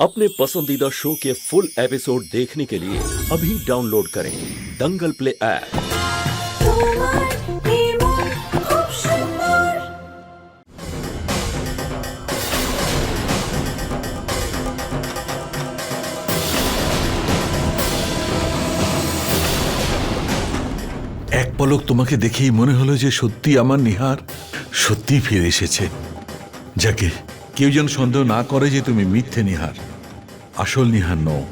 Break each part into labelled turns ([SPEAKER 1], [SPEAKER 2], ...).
[SPEAKER 1] अपने पसंदीदा शो के फुल एपिसोड देखने के लिए अभी डाउनलोड करें दंगल प्ले ऐप
[SPEAKER 2] তোমার নির্মল খুব সুন্দর
[SPEAKER 3] এক পলক তোমাকে দেখেই মনে হলো যে সত্যি আমার নিহার সত্যি ফিরে এসেছে যাকে কেউ যেন সন্দেহ না করে যে তুমি মিথ্যে নিহার। আসল নিহার নও।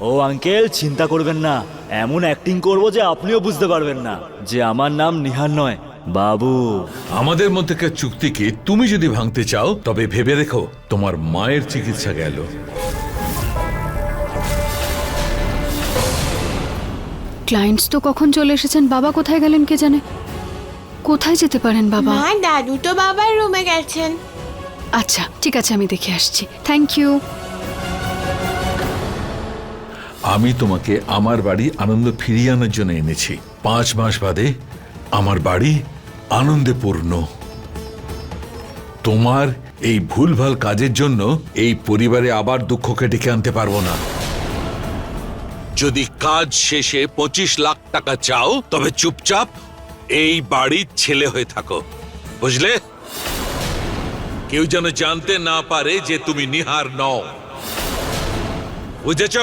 [SPEAKER 4] ও আঙ্কেল চিন্তা করবেন না। এমন অ্যাক্টিং করব যে আপনিও বুঝতে পারবেন না যে আমার নাম নিহার নয়। বাবু।
[SPEAKER 3] আমাদের মধ্যেকার চুক্তিকে তুমি যদি ভাঙতে চাও তবে ভেবে রেখো তোমার মায়ের চিকিৎসা গেল।
[SPEAKER 5] ক্লায়েন্টস তো কখন চলে এসেছেন? বাবা কোথায় গেলেন কে জানে? কোথায় যেতে পারেন বাবা?
[SPEAKER 6] মা দাদু তো বাবার রুমে গেছেন।
[SPEAKER 5] আচ্ছা ঠিক আছে আমি দেখে আসছি। থ্যাংক ইউ
[SPEAKER 3] আমি তোমাকে আমার বাড়ি আনন্দ ফিরিয়ে আনার জন্য এনেছি। পাঁচ মাস বাদে আমার বাড়ি আনন্দে পূর্ণ। তোমার এই ভুলভাল কাজের জন্য এই পরিবারে আবার দুঃখকে ডেকে আনতে পারব না। যদি কাজ শেষে পঁচিশ লাখ টাকা চাও, তবে চুপচাপ এই বাড়ির ছেলে হয়ে থাকো। বুঝলে? কেউ যেন জানতে না পারে যে তুমি নিহার নও। বুঝেছ?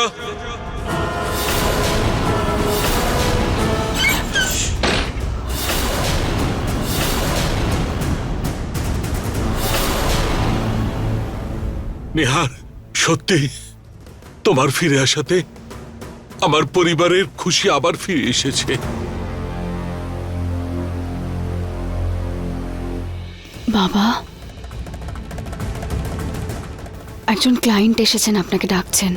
[SPEAKER 3] নিহার, সত্যি তোমার ফিরে আসাতে আমার পরিবারের খুশি আবার ফিরে এসেছে।
[SPEAKER 5] বাবা একজন ক্লায়েন্ট এসেছেন আপনাকে ডাকছেন।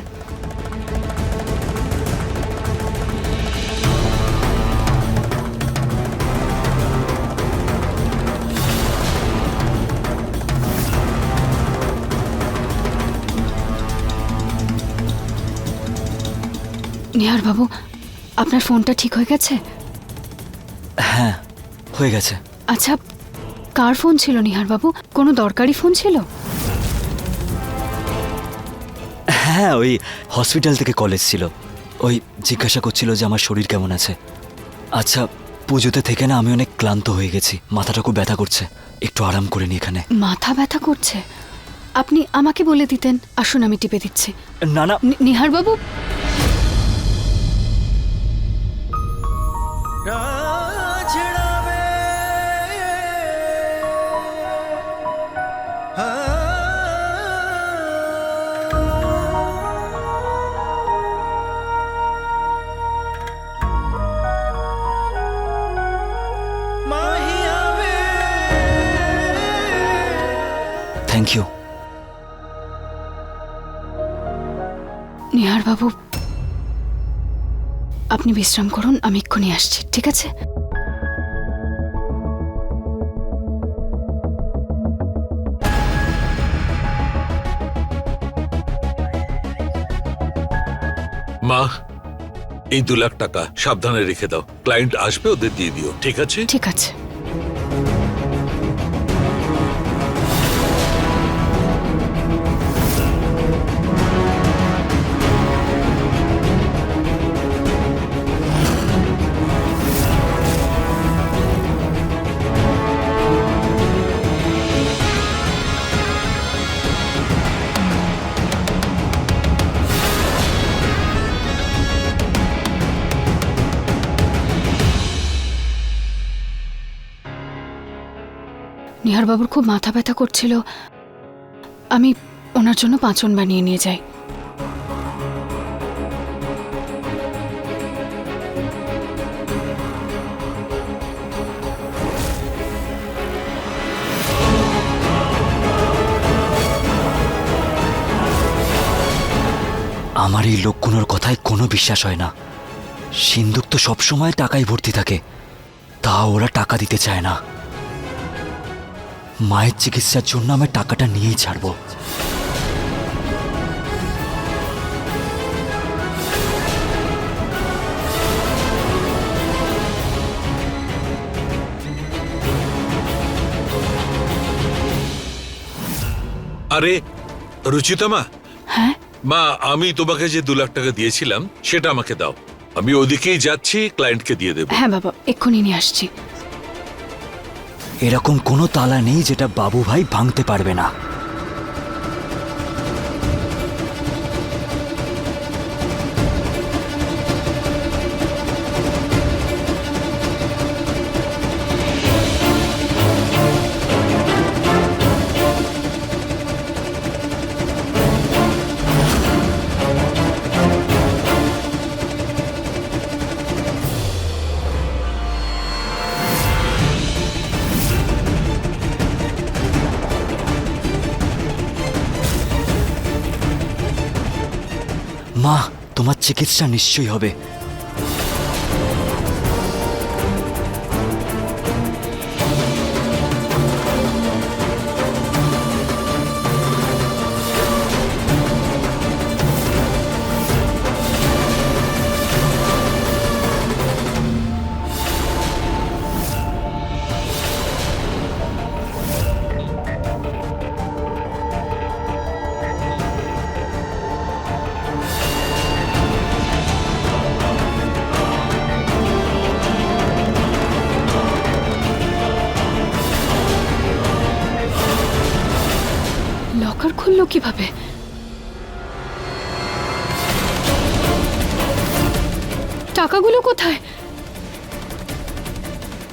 [SPEAKER 5] নিহার বাবু আপনার ফোনটা ঠিক হয়ে গেছে?
[SPEAKER 4] হ্যাঁ হয়ে গেছে।
[SPEAKER 5] আচ্ছা কার ফোন ছিল নিহার বাবু? কোনো দরকারি ফোন ছিল?
[SPEAKER 4] হ্যাঁ ওই হসপিটাল থেকে কলেজ ছিল। ওই জিজ্ঞাসা করছিল যে আমার শরীর কেমন আছে। আচ্ছা পুজোতে থেকে না আমি অনেক ক্লান্ত হয়ে গেছি। মাথাটা খুব ব্যথা করছে। একটু আরাম করে নি এখানে।
[SPEAKER 5] মাথা ব্যথা করছে? আপনি আমাকে বলে দিতেন। আসুন আমি টিপে দিচ্ছি।
[SPEAKER 4] না না।
[SPEAKER 5] নিহার বাবু?
[SPEAKER 4] Thank you.
[SPEAKER 5] নিহার বাবু আপনি বিশ্রাম করুন আমি এক্ষুনি আসছি ঠিক আছে?
[SPEAKER 3] মা এই দু লাখ টাকা সাবধানে রেখে দাও। ক্লায়েন্ট আসবে ওদের দিয়ে দিও ঠিক আছে?
[SPEAKER 5] ঠিক আছে। নিহার বাবুর খুব মাথা ব্যথা করছিল। আমি ওনার জন্য পাঁচন বানিয়ে নিয়ে যাই।
[SPEAKER 4] আমার এই লোকগুলোর কথায় কোনো বিশ্বাস হয় না। সিন্দুক তো সবসময় টাকায় ভর্তি থাকে। তা ওরা টাকা দিতে চায় না। মায়ের চিকিৎসার জন্য আমি টাকাটা নিয়েই ছাড়বো।
[SPEAKER 3] আরে রুচিতা মা।
[SPEAKER 5] হ্যাঁ?
[SPEAKER 3] মা আমি তোমাকে যে দু লাখ টাকা দিয়েছিলাম সেটা আমাকে দাও। আমি ওদিকেই যাচ্ছি ক্লায়েন্টকে দিয়ে দেবো।
[SPEAKER 5] হ্যাঁ বাবা এক্ষুনি নিয়ে আসছি।
[SPEAKER 4] এরকম কোনো তালা নেই যেটা বাবু ভাই ভাঙতে পারবে না। চিকিৎসা নিশ্চয়ই হবে।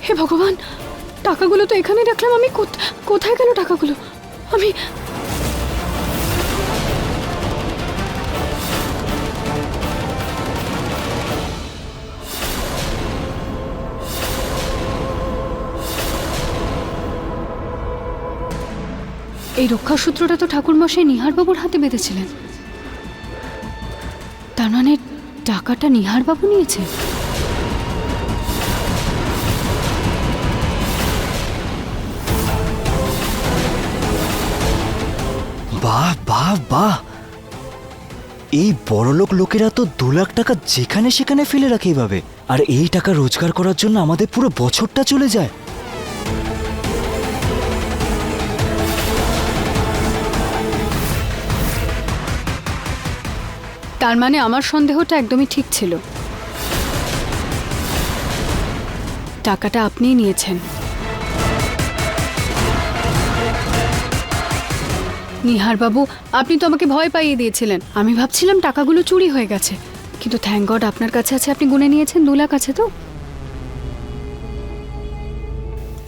[SPEAKER 5] হে ভগবান, টাকাগুলো তো এখানেই রাখলাম, আমি কোথ- কোথায় গেল টাকাগুলো? আমি এই রক্ষাসূত্রটা তো ঠাকুরমশাই নিহারবাবুর হাতে বেঁধেছিলেন। তার মানে টাকাটা নিহারবাবু নিয়েছে
[SPEAKER 4] বাহ বাহ বাহ। এই বড়লোক লোকেরা তো দু লাখ টাকা যেখানে সেখানে ফেলে রাখে এইভাবে আর এই টাকা রোজগার করার জন্য আমাদের পুরো বছরটা চলে যায়।
[SPEAKER 5] তার মানে আমার সন্দেহটা একদমই ঠিক ছিল। টাকাটা আপনিই নিয়েছেন। নিহার বাবু আপনি তো আমাকে ভয় পাইয়ে দিয়েছিলেন। আমি ভাবছিলাম টাকাগুলো চুরি হয়ে গেছে। কিন্তু থ্যাংক গড আপনার কাছে আছে, আপনি গুনে নিয়েছেন দু লাখ আছে তো।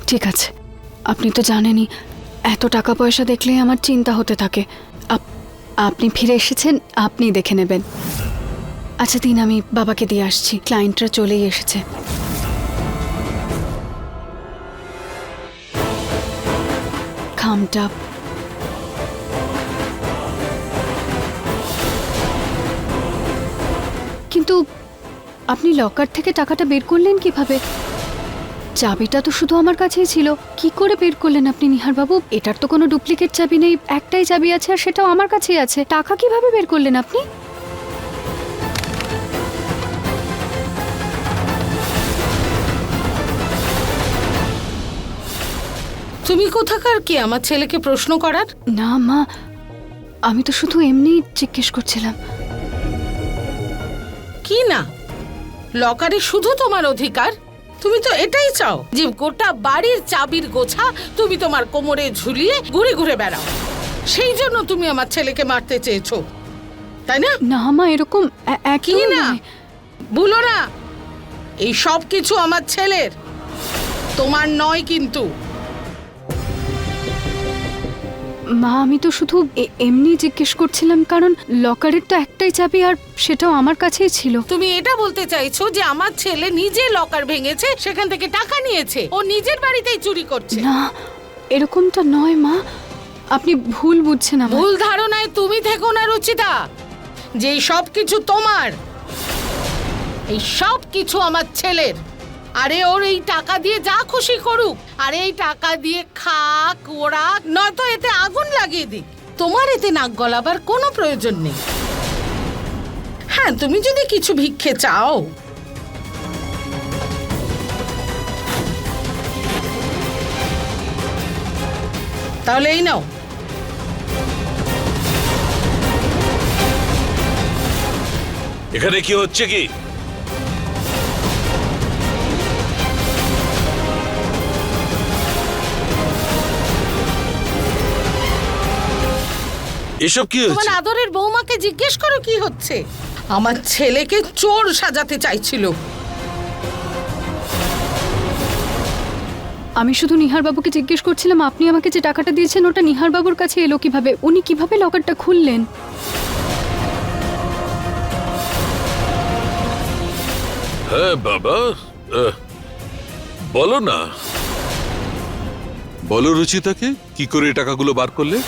[SPEAKER 5] ঠিক আছে। আপনি তো জানেনই, এত টাকা পয়সা দেখলেই আমার চিন্তা হতে থাকে। আপ- আপনি ফিরে এসেছেন, আপনি দেখে নেবেন। আচ্ছা দিন, আমি বাবাকে দিয়ে আসছি। ক্লায়েন্টরা চলেই এসেছে। খামটা কিন্তু আপনি লকার থেকে টাকাটা বের করলেন কীভাবে? চাবিটা তো শুধু আমার কাছেই ছিল। কি করে বের করলেন আপনি নিহার বাবু এটার তো কোনো ডুপ্লিকেট চাবি নেই। একটাই চাবি আছে আর সেটাও আমার কাছেই আছে। টাকা কীভাবে বের করলেন আপনি?
[SPEAKER 7] তুমি কোথাকার কি আমার ছেলেকে প্রশ্ন করার?
[SPEAKER 5] না মা। আমি তো শুধু এমনি জিজ্ঞেস করছিলাম।
[SPEAKER 7] কি না? লকারে শুধু তোমার অধিকার। তুমি তো এটাই চাও যে গোটা বাড়ির চাবির গোছা তুমি তোমার কোমরে ঝুলিয়ে ঘুরে ঘুরে বেড়াও। সেই জন্য তুমি আমার ছেলেকে মারতে চেয়েছো। তাই না?
[SPEAKER 5] না মা এরকম একই
[SPEAKER 7] না। ভুলো না এই সব কিছু আমার ছেলের। তোমার নয় কিন্তু।
[SPEAKER 5] মা আমি তো শুধু এমনি জিজ্ঞেস করছিলাম কারণ লকারের তো একটাই চাবি আর সেটাও আমার কাছেই ছিল।
[SPEAKER 7] তুমি এটা বলতে চাইছো যে আমার ছেলে নিজে লকার ভেঙেছে সেখান থেকে টাকা নিয়েছে ও নিজের বাড়িতেই চুরি করছে।
[SPEAKER 5] না এরকমটা নয় মা আপনি ভুল বুঝছেন আমার
[SPEAKER 7] ভুল ধারণায় তুমি থেকো না রুচিতা যে এই সব কিছু তোমার এই সব কিছু আমার ছেলের। আরে ওর এই টাকা দিয়ে যা খুশি করুক। আরে এই টাকা দিয়ে খাক, ওরা, নয়তো এতে আগুন লাগিয়ে দিক। তোমার এতে নাক গলাবার কোনো প্রয়োজন নেই। হ্যাঁ তুমি যদি কিছু ভিক্ষে চাও। তাহলে এই নাও।
[SPEAKER 3] এখানে কি হচ্ছে কি? এসব কি
[SPEAKER 7] তোমার আদরের বৌমাকে জিজ্ঞেস করো কি হচ্ছে। আমার ছেলেকে চোর সাজাতে চাইছিল।
[SPEAKER 5] আমি শুধু নিহার বাবুকে জিজ্ঞেস করছিলাম আপনি আমাকে যে টাকাটা দিয়েছেন ওটা নিহার বাবুর কাছে এলো কীভাবে? উনি কীভাবে লকারটা খুললেন?
[SPEAKER 3] হ্যাঁ বাবা। আহ, বলো না। বলো রুচিতাকে কি করে টাকাগুলো বার করলে?